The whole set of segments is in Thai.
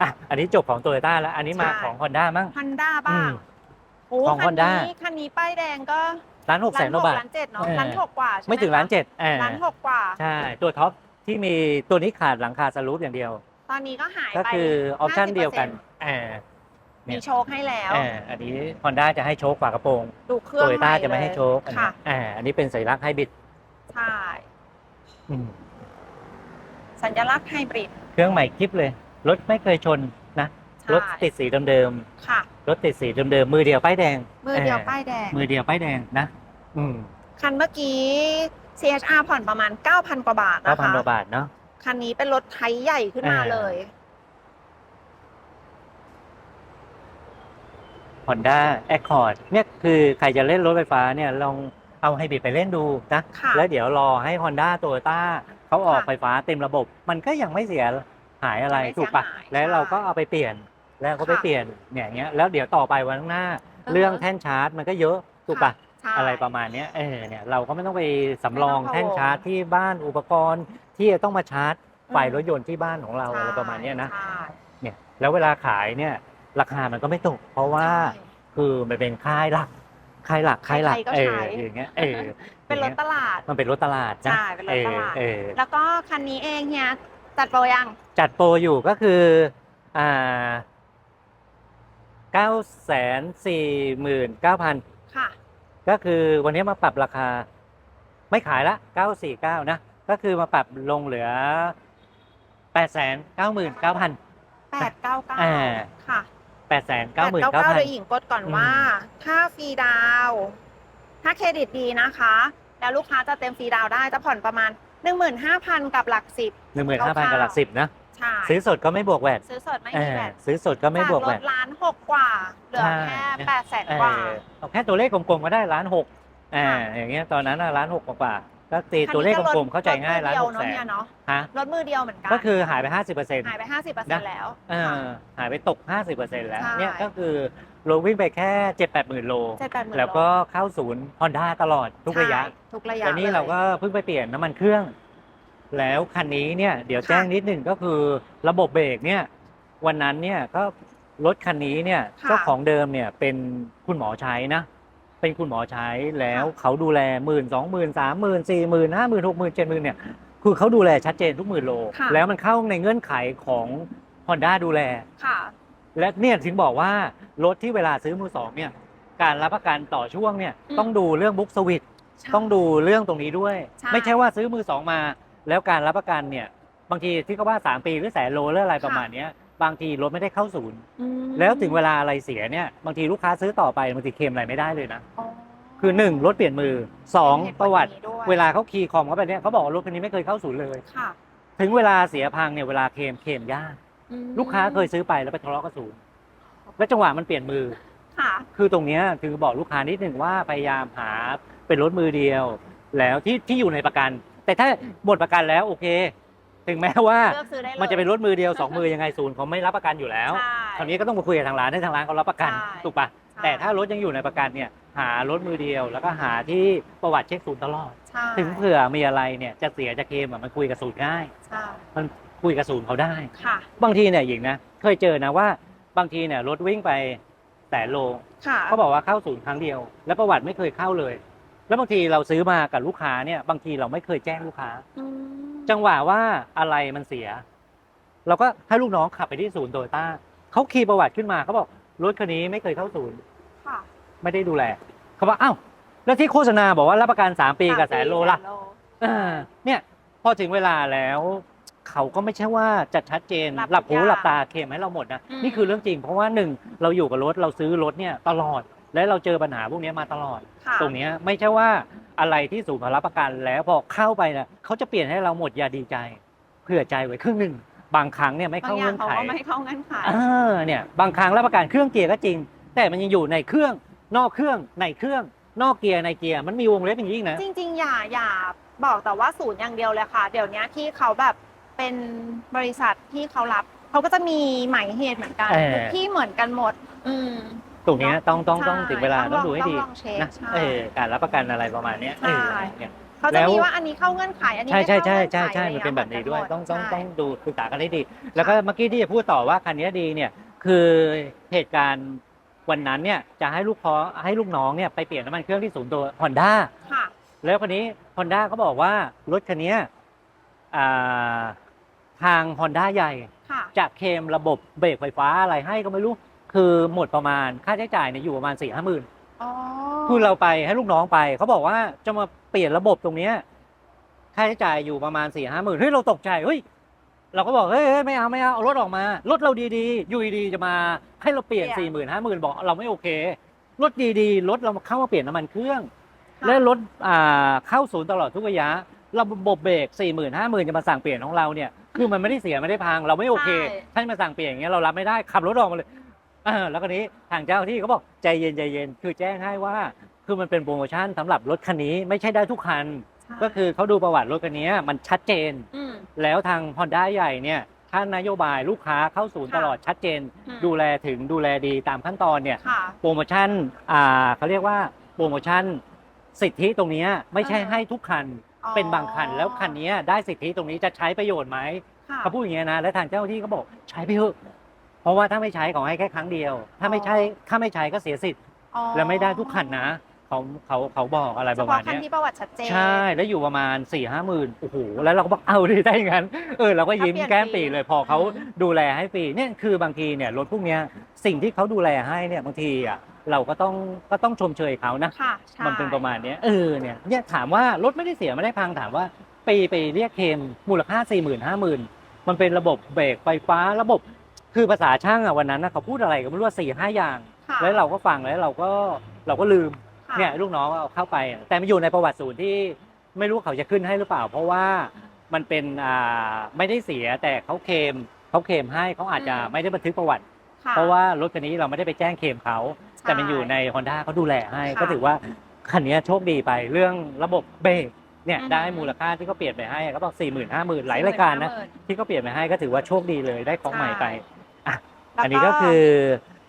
อะอันนี้จบของโตโยต้าแล้ว อันนี้มาใช่ ของ Honda มั้งฮันด้าบ้างอืมโอ้ของคัน Honda นี้คันนี้ป้ายแดงก็ล้านหกแสนกว่าบาท ล้านเจ็ดเนาะเออ ล้านหกกว่าใช่หไม่ถึงล้านเจ็ดเออล้านหกกว่า ใช่ ตัวท็อปที่มีตัวนี้ขาดหลังคาสลูปอย่างเดียว ตอนนี้ก็หายก็ไปคือออปชั่น50%เดียวกันเออเนี่มียโชคให้แล้วเอออันนี้ Honda จะให้โชคฝากระโปรงดูเครื่โตองโยต้าใหม่จะไม่ให้โชคอันนี้ค่ะอ่าอันนี้เป็นสัญลักษณ์ไฮบริดใช่ อืมสัญลักษณ์ไฮบริดเครื่องใหม่คลิปเลย รถไม่เคยชนนะใช่รถติดสีเดิมค่ะ ๆรถติดสีเดิมๆมือเดียวป้ายแดงมือเดียวป้ายแดง มือเดียวป้ายแดงนะ อืมคันเมื่อกี้ CHR ผ่อนประมาณ 9,000 กว่าบาทเก้านะพันคะ กว่าบาทเนาะ คันนี้เป็นรถไทยใหญ่ขึ้นมาอ่า เลย Honda Accord เนี่ยคือใครจะเล่นรถไฟฟ้าเนี่ยลองเอาไฮบริดไปเล่นดูนะค่ะแล้วเดี๋ยวรอให้ Honda t o y o ต้าเขาออกค่ะ ไฟฟ้าเต็มระบบ มันก็ยังไม่เสีย หายอะไรไม่เสียถูกปะหายแล้วเราก็ใช่เอาไปเปลี่ยนแล้วก็ไปค่ะเปลี่ยนเนี่ยอย่างเงี้ยแล้วเดี๋ยวต่อไปวันข้างหน้าออเรื่องแท่นชาร์จมันก็เยอะถูกปะใช่อะไรประมาณเนี้ยเออเนี่ยเราก็ไม่ต้องไปสำรองไม่ต้องแท่นชาร์จที่บ้านอุปกรณ์ที่จะต้องมาชาร์จไฟอืมรถยนต์ที่บ้านของเราใช่อะไรประมาณเนี้ยนะใช่เนี่ยแล้วเวลาขายเนี่ยราคามันก็ไม่ตก เพราะว่าใช่คือมันเป็นค่ายหลักค่ายหลักค่ายหลักใครๆก็เอใช้ออย่างเงี้ยเออเป็นรถตลาดมันเป็นรถตลาดนะใช่เป็นรถตลาดเออเออแล้วก็คันนี้เองเฮีย จัดโปรยัง จัดโปรอยู่ก็คืออ่าเก้าแสนสี่หมื่นเก้าพันค่ะ ก็คือวันนี้มาปรับราคา ไม่ขายละเก้าสี่เก้านะ ก็คือมาปรับลงเหลือแปดแสนเก้าหมื่นเก้าพัน899อ่า ค่ะแปดแสนเก้าหมื่นเก้า899พัน โดยหญิงกดก่อนอืมว่า ถ้าฟรีดาวน์ถ้าเครดิตดีนะคะ แล้วลูกค้าจะเต็มฟรีดาวน์ได้จะผ่อนประมาณ 15,000กับหลักสิบหนึ่งหมื่นห้าพันกับหลักสิบนะใช่ซื้อสดก็ไม่บวกแวดซื้อสดไม่เอมีอแบตซื้อสดก็ไม่บวกรแวถดล้านหกกว่าเหลือใช่แค่แปดแสนเอกว่าอเอาแค่ตัวเลขกลมๆก็ได้ล้านหกอ่าค่ะอย่างเงี้ยตอนนั้นน่ะล้านหกกว่าๆก็ตีคันนี้ตัวเลขก็กลมๆเข้าใจง่ายรถล้านมือหเดีวกแสเนอะนเนาะฮะรถมือเดียวเหมือนกันก็คือหายไปห้าสิบเปอร์เซ็นต์หายไป50%แล้วเอค่ะอหายไปตก50%แล้วใช่เนี่ยก็คือ โลวิ่งไปแค่7 8หมื่นโล เจ็ดแปดหมื่นแล้วก็เข้าศูนย์ฮอนด้าตลอดทุกระยะใช่ทุกระยะวันนี้ลยเราก็เพิ่งไปเปลี่ยนน้ำมันเครื่อง แล้วคันนี้เนี่ยเดี๋ยวค่ะแจ้งนิดหนึ่งก็คือระบบเบรกเนี่ย วันนั้นเนี่ยก็รถคันนี้เนี่ยค่ะเจ้าของเดิมเนี่ยเป็นคุณหมอใช้นะ เป็นคุณหมอใช้แล้วเขาดูแลหมื่นสองหมื่นสามหมื่นสี่หมื่นห้าหมื่นหกหมื่นเจ็ดหมื่นเนี่ยคือเขาดูแลชัดเจนทุกหมื่นโลค่ะแล้วมันเข้าในเงื่อนไขของ Honda ดูแลค่ะ และเนี่ยถึงบอกว่ารถที่เวลาซื้อมือสองเนี่ยการรับประกันต่อช่วงเนี่ยอืม ต้องดูเรื่องบุ๊กสวิตใช่ ต้องดูเรื่องตรงนี้ด้วย ใช่ ไม่ใช่ว่าซื้อมือสองมา แล้วการรับประกันเนี่ยบางทีที่เขาว่า 3 ปีหรือแสนโลหรืออะไรประมาณเนี้ยบางทีรถไม่ได้เข้าศูนย์ อืมแล้วถึงเวลาอะไรเสียเนี่ยบางทีลูกค้าซื้อต่อไปบางทีเคลมอะไรไม่ได้เลยนะ อ๋อคือหนึ่งรถเปลี่ยนมือสองเป็นเหตุผลประวัตินี้ด้วยเวลาเขาคีย์คอมเข้าไปเนี่ยเขาบอกว่ารถคันนี้ไม่เคยเข้าศูนย์เลย ค่ะ ถึงเวลาเสียพังเนี่ยเวลาเคลมเคลมยาก อืมลูกค้าเคยซื้อไปแล้วไปทะเลาะกับศูนย์แล้วจังหวะมันเปลี่ยนมือ ค่ะ คือตรงเนี้ยคือบอกลูกค้านิดหนึ่งว่าพยายามหาเป็นรถมือเดียว แล้วที่ที่อยู่ในประกัน แต่ถ้าหมดประกันแล้วโอเค ถึงแม้ว่าเลือกซื้อได้เลยมันจะเป็นรถมือเดียวสองมือยังไงศูนย์เขาไม่รับประกันอยู่แล้ว ใช่ คราวนี้ก็ต้องมาคุยกับทางร้านให้ทางร้านเขารับประกันใช่ ถูกปะใช่แต่ถ้ารถยังอยู่ในประกันเนี่ยหารถมือเดียว แล้วก็หาที่ประวัติเช็คศูนย์ตลอด ใช่ถึงเผื่อมีอะไรเนี่ยจะเสียจะเคลมอะมันคุยกับศูนย์ง่าย ใช่มัน คุยกับศูนย์เขาได้ ค่ะ บางทีเนี่ยหญิงนะ เคยเจอนะว่า บางทีเนี่ยรถวิ่งไปแสนโลค่ะ เขาบอกว่าเข้าศูนย์ครั้งเดียว แล้วประวัติไม่เคยเข้าเลย แล้วบางทีเราซื้อมากับลูกค้าเนี่ย บางทีเราไม่เคยแจ้งลูกค้า อืมจังหวะว่าอะไรมันเสีย เราก็ให้ลูกน้องขับไปที่ศูนย์โตโยต้าเขาคีย์ประวัติขึ้นมาเขาบอกรถคันนี้ไม่เคยเข้าศูนย์ ค่ะ ไม่ได้ดูแลเขาบอกอ้าวแล้วที่โฆษณาบอกว่ารับประกันสามปีกับแสนโลล่ะแสนโลเออเนี่ยพอถึงเวลาแล้ว เขาก็ไม่ใช่ว่าจะชัดเจนรับหลับหูทุกอย่างหลับตาเคลมให้เราหมดนะ อืม นี่คือเรื่องจริง เพราะว่าหนึ่งเราอยู่กับรถเราซื้อรถเนี่ยตลอด และเราเจอปัญหาพวกนี้มาตลอด ค่ะตรงเนี้ยไม่ใช่ว่าอะไรที่ศูนย์เขารับประกันแล้วพอเข้าไปนะเขาจะเปลี่ยนให้เราหมดอย่าดีใจเผื่อใจไว้ครึ่งหนึ่งบางครั้งเนี่ยไม่บางเข้าอย่าเงื่งอนเขาไข ก็ไม่ให้เข้าเงื่อนไข เออเนี่ยบางครั้งรับประกันเครื่องเกียร์ก็จริง แต่มันยังอยู่ในเครื่องนอกเครื่องในเครื่องนอกเกียร์ในเกียร์มันมีวงเล็บอย่างนี้อีกนะ จริงๆ อย่าอย่าบอกแต่ว่าศูนย์อย่างเดียวเลยค่ะ เดี๋ยวนี้ที่เขาแบบ เป็นบริษัทที่เขารับ เขาก็จะมีหมายเหตุเหมือนกันเออ ทุกที่เหมือนกันหมด อืมตรงเนี้ยต้องต้องใช่ต้องถึงเวลาต้ต้อองงลองดูให้ดีต้องลองเช็คนะใช่เออการรับประกันอะไรประมาณเนี้ยใช่เออเนี่ย เขาจะแล้ว มีว่าอันนี้เข้าเงื่อนไขอันนี้ใช่ไม่ใช่เข้าใช่เงื่อนไขใช่ใช่อะไรมันเป็นแบบนี้ด้วย ต้องต้องใช่ต้องดูศึกษากันให้ดี แล้วก็เมื่อกี้ที่จะพูดต่อว่าคันนี้ดีเนี่ยคือเหตุการณ์วันนั้นเนี่ยจะให้ลูกค้าให้ลูกน้องเนี่ยไปเปลี่ยนน้ำมันเครื่องที่ศูนย์ตัวฮอนด้าค่ะ แล้วคันนี้ฮอนด้าเขาบอกว่ารถคันนี้อ่า ทางฮอนด้าใหญ่ ค่ะ จะเคลมระบบเบรกไฟฟ้าอะไรให้ก็ไม่รู้ คือหมดประมาณค่าใช้จ่ายเนี่ยอยู่ประมาณสี่ห้าหมื่นอ๋อคือเราไปให้ลูกน้องไป เขาบอกว่าจะมาเปลี่ยนระบบตรงเนี้ยค่าใช้จ่ายอยู่ประมาณสี่ห้าหมื่นเฮ้ยเราตกใจเฮ้ยเราก็บอกเฮ้ยเฮ้ยไม่เอาไม่เอาเอารถออกมารถเราดีๆอยู่ดีๆจะมาให้เราเปลี่ยนสี่หมื่นห้าหมื่นบอกเราไม่โอเครถดีๆรถเราเข้ามาเปลี่ยนน้ำมันเครื่อง และรถอ่าเข้าศูนย์ตลอดทุกระยะระบบเบรกสี่หมื่นห้าหมื่นจะมาสั่งเปลี่ยนของเราเนี่ย คือมันไม่ได้เสียไม่ได้พัง เราไม่โอเคถ้ามาสั่งเปลี่ยนอย่างเงี้ยเรารับไม่ได้ขับรถออกมาเลยเออแล้วก็นี้ทางเจ้าที่เขาบอกใจเย็นใจเย็นคือแจ้งให้ว่า คือมันเป็นโปรโมชั่นสำหรับรถคันนี้ไม่ใช่ได้ทุกคันใช่ก็คือเขาดูประวัติรถคันนี้มันชัดเจนอืมแล้วทาง Honda ใหญ่เนี่ยท่านนโยบายลูกค้าเข้าศูนย์ค่ะตลอดชัดเจน อืม ดูแลถึงดูแลดีตามขั้นตอนเนี่ยค่ะ โปรโมชั่นอ่าเขาเรียกว่าโปรโมชั่นสิทธิตรงเนี้ยไม่ใช่อ่า ให้ทุกคันอ๋อ เป็นบางคัน แล้วคันนี้ได้สิทธิตรงนี้จะใช้ประโยชน์ไหมค่ะเขาพูดอย่างเงี้ยนะและทางเจ้าหน้าที่ก็บอกใช้ไปเถอะเพราะว่าถ้าไม่ใช้ขอให้แค่ครั้งเดียว ถ้าไม่ใช่ถ้าไม่ใช้ก็เสียสิทธิ์อ๋อและไม่ได้ทุกคันนะเขาเขาเขาบอกอะไรเฉประมาณพาะคันเนี้ยที่ประวัติชัดเจนใช่ แล้วอยู่ประมาณ4ี่ห้าหมื่นโอ้โหแล้วเราก็บอกเอาดิได้อย่างนั้นเออเราก็ยิ้มถ้าเปลี่ยนแก้มฟรีปีเลยพอเขาอืมดูแลให้ฟรีเนี่ยคือบางทีเนี่ยรถพวกเนี้ยสิ่งที่เขาดูแลให้เนี่ยบางทีอะ เราก็ต้องก็ต้องชมเชยเขานะค่ะใช่มันเป็นประมาณเนี้ยเออเนี่ยเนี่ยถามว่ารถไม่ได้เสียไม่ได้พังถามว่าไปไปเรียกเคลมมูลค่าสี่หมื่นห้าหมื่นมันเป็นระบบเบรกไฟฟ้าระบบคือภาษาช่างอะวันนั้นนะเขาพูดอะไรก็ไม่รู้ว่าสี่ห้าอย่าง ค่ะแล้วเราก็ฟังแล้วเราก็เราก็ลืม ค่ะเนี่ยลูกน้องเอาเข้าไปอะแต่มันอยู่ในประวัติศูนย์ที่ไม่รู้เขาจะขึ้นให้หรือเปล่า เพราะว่ามันเป็นอ่าไม่ได้เสียแต่เขาเคลมเขาเคลมให้เขาอาจจะไม่ได้บันทึกประวัติ ค่เพราะว่ารถคันนี้เราไม่ได้ไปแจ้งเคลมเขาใช่ แต่มันอยู่ใน Honda เขาดูแลให้ ค่ะก็ถือว่าคันนี้โชคดีไปเรื่องระบบเบรกเนี่ยอือฮึ ได้มูลค่าที่เขาเปลี่ยนไปให้เขาบอกสี่หมื่นห้าหมื่นหลายรายการนะ40,000ที่เขาเปลี่ยนไปให้ก็ถือว่าโชคดีเลยได้ของใหม่ไปใช่อันนี้ก็คือ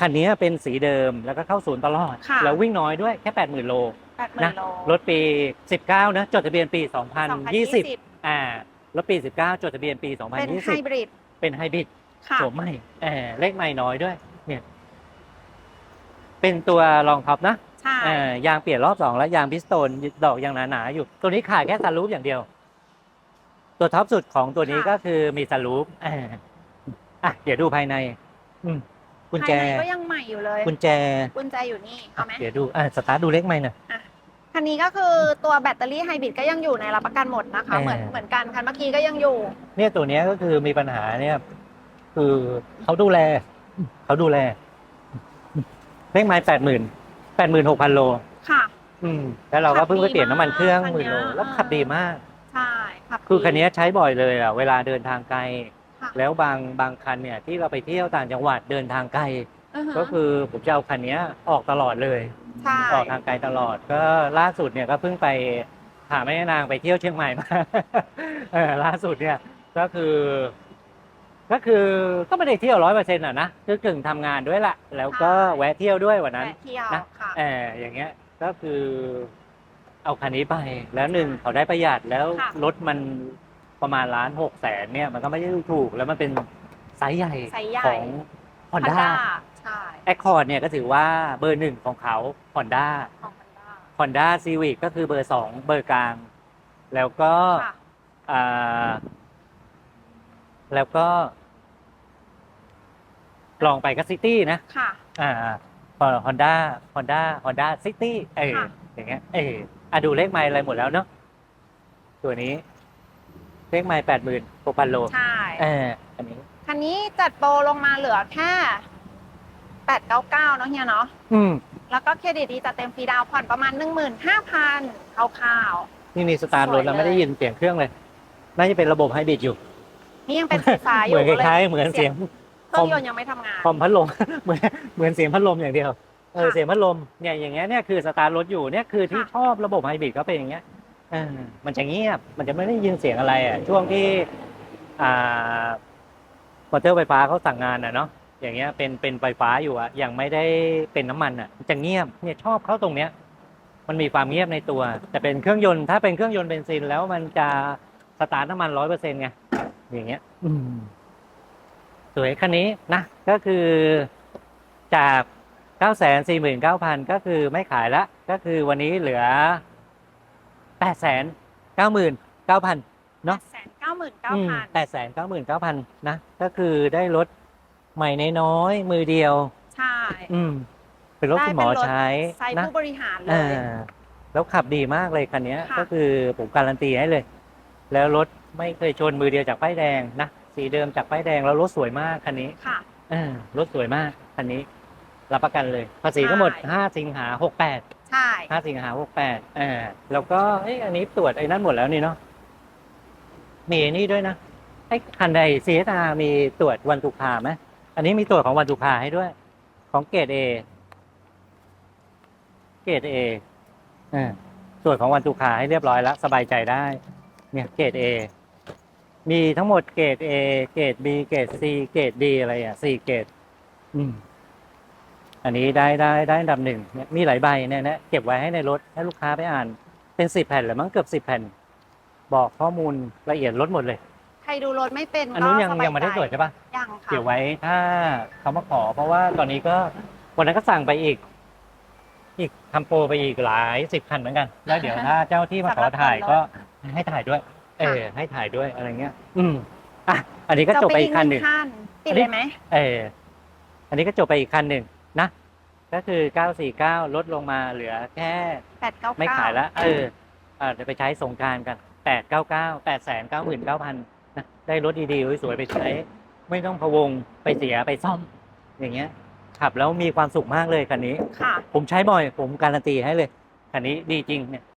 คันนี้เป็นสีเดิมแล้วก็เข้าศูนย์ตลอด ค่ะ แล้ววิ่งน้อยด้วยแค่ 80,000 โลแปดหมื่นะนโลรถปี 19 นะ จดทะเบียนปี2020 2020 อ่ารถปี 19 จดทะเบียนปี เป็นไฮ2020บริดเป็นไฮบริดค่ะ โฉมใหม่เออเลขใหม่น้อยด้วย เนี่ย เป็นตัวรองท็อปนะใช่เออยางเปลี่ยนรอบสองแล้วยางพิสโตนดอกยังหนาๆอยู่ ตัวนี้ขาดแค่ซันรูฟอย่างเดียว ตัวท็อปสุดของตัวนี้ก็คือมีซันรูฟเอออะเดี๋ยวดูภายใน อืมกุญแจภายในก็ยังใหม่อยู่เลย กุญแจกุญแจอยู่นี่เอาไหมเดี๋ยวดูอะสตาร์ทดูเลขใหม่หน่อยคันนี้ก็คือตัวแบตเตอรี่ไฮบริดก็ยังอยู่ในรับประกันหมดนะคะเออเหมือนเหมือนกันคันเมื่อกี้ก็ยังอยู่ เนี่ยตัวเนี้ยก็คือมีปัญหาเนี่ย คือเขาดูแลเขาดูแล เลขไม้แปดหมื่นแปดหมื่นหกพันโล ค่ะ อืมแล้วเราก็เพิ่งไปเปลี่ยนน้ำมันเครื่องขับหดีมื่นโลมากแล้วขับดีมาก ใช่ขับคือดีคันนี้ใช้บ่อยเลยอะเวลาเดินทางไกล ค่ะแล้วบางบางคันเนี่ยที่เราไปเที่ยวต่างจังหวัดเดินทางไกลอือฮะก็คือผมจะเอาคันเนี้ยออกตลอดเลย ใช่ออกทางไกลตลอดก็ล่าสุดเนี่ยก็เพิ่งไปหาแม่นางไปเที่ยวเชียงใหม่มา เออล่าสุดเนี่ยก็คือ ก็คือก็ไม่ได้เที่ยวร้อยเปอร์เซ็นต์อะนะคือกึ่งทำงานด้วยแหละแล้วก็แวะเที่ยวด้วยวันนั้นแวะเที่ยวนะ ค่ะ เอออย่างเงี้ยก็คือเอาคันนี้ไปแล้วหนึ่งเขาได้ประหยัดแล้วค่ะ รถมันประมาณล้านหกแสนเนี่ย มันก็ไม่ได้ถูกแล้วมันเป็นไซส์ใหญ่ไซส์ใหญ่ของ Honda ใช่ Accord เนี่ยก็ถือว่าเบอร์หนึ่งของเขา Honda ของ Honda Honda Civic ก็คือเบอร์สองเบอร์กลาง แล้วก็ค่ะ อ่า แล้วก็ ลองไปก็ซิตี้นะ ค่ะ อ่าฮอนด้าฮอนด้าฮอนด้าซิตี้เออค่ะ อย่างเงี้ยเอออะดูเลขไมล์อะไรหมดแล้วเนาะตัวนี้ เลขไมล์แปดหมื่นหกพันโลใช่ เอออันนี้ คันนี้จัดโปรลงมาเหลือแค่แปดเก้าเก้าเนาะเฮียเนาะ อืม แล้วก็เครดิตดีจัดเต็มฟรีดาวน์ผ่อนประมาณหนึ่งหมื่นห้าพันคร่าว นี่นี่สตาร์ทรถแล้วสวยเลย ไม่ได้ยินเสียงเครื่องเลย น่าจะเป็นระบบไฮบริดอยู่ๆ นี่ยังเป็นไฟฟ้าอเหยู่มือนคล้ายๆเหมือนเสียงเครื่องยนต์ยังไม่ทำงาน คอมพัดลม เหมือนเหมือนเสียงพัดลมอย่างเดียวเออค่ะเสียงพัดลมเนี่ยอย่างเงี้ยเนี่ยคือสตาร์ทรถอยู่เนี่ยคือที่ค่ะ ชอบระบบไฮบริดก็เป็นอย่างเงี้ยเออมันจะเงียบมันจะไม่ได้ยินเสียงอะไรอะช่วงที่อ่ามอเตอร์ไฟฟ้าเขาสั่งงานอะเนาะอย่างเงี้ยเป็นเป็นไฟฟ้าอยู่อะยังไม่ได้เป็นน้ำมันอะมันจะเงียบเนี่ยชอบเข้าตรงเนี้ย มันมีความเงียบในตัว แต่เป็นเครื่องยนต์ถ้าเป็นเครื่องยนต์เบนซินแล้วมันจะสตาร์ทน้ำมันร้อยเปอร์เซ็นต์ไง อย่างเงี้ย อืม สวยคันนี้นะ ก็คือจากเก้าแสนสี่หมื่นเก้าพันก็คือไม่ขายละ ก็คือวันนี้เหลือแปดแสนเก้าหมื่นเก้าพันเนอะแสนเก้าหมื่นเก้าพันแปดแสนเก้าหมื่นเก้าพันนะ ก็คือได้รถใหม่น้อยๆมือเดียว ใช่ อืม เป็นรถคุณหมอใช้ใช้นะผู้บริหารเลอ่ายแล้วขับดีมากเลยคันเนี้ยค่ะก็คือผมการันตีให้เลย แล้วรถ ไม่เคยชนมือเดียวจากป้ายแดงนะสีเดิมจากป้ายแดงแล้วรถสวยมากคันนี้ค่ะ เออรถสวยมากคันนี้ รับประกันเลยภาษีทั้งหมดใช่ห้าสิงหาหกแปดใช่ห้าสิงหาหกแปดเออแล้วก็เอ้ยอันนี้ตรวจไอ้นั่นหมดแล้วนี่เนาะมีไอ้นี่ด้วยนะไอ้คันใดซีเอามีตรวจวันตุคาไหมอันนี้มีตรวจของวันตุคาให้ด้วย ของเกรดเอเกรดเอเออตรวจของวันตุคาให้เรียบร้อยแล้ว สบายใจได้ เนี่ยเกรดเอ มีทั้งหมดเกรดเอเกรดบีเกรดซีเกรดดีอะไรอะสี่เกรดอืม อันนี้ได้ได้ได้อันดับหนึ่งเนี่ยมีหลายใบเนี่ยนะเก็บไว้ให้ในรถให้ลูกค้าไปอ่าน เป็นสิบแผ่นหรือมั้งเกือบสิบแผ่น บอกข้อมูลละเอียดรถหมดเลย ใครดูรถไม่เป็นอันนู้นก็ยังสบายังไม่ได้ตรวจใช่ปะยังค่ะเก็บไว้ถ้าเขามาขอ เพราะว่าตอนนี้ก็วันนั้นก็สั่งไปอีก อีกทำโปรไปอีกหลายสิบคันเหมือนกัน แล้วเดี๋ยวถ้าเจ้าที่มาขอถ่ายก็ให้ถ่ายด้วย เออให้ถ่ายด้วยอะไรเงี้ย อืมอะอันนี้ก็จบไปอีกคันหนึ่งขั้นติดเลยไหมเอออันนี้ก็จบไปอีกคันหนึ่งนะก็คือ 949 ลดลงมาเหลือแค่แปดเก้าไม่ขายแล้วเอออ่าเดี๋ยวไปใช้สงกรารกัน 899 899,000นะได้รถดีๆสวยๆไปใช้ ไม่ต้องพะวงไปเสียไปซ่อม อย่างเงี้ยขับแล้วมีความสุขมากเลยคันนี้ค่ะผมใช้บ่อย ผมการันตีให้เลย คันนี้ดีจริงเนี่ย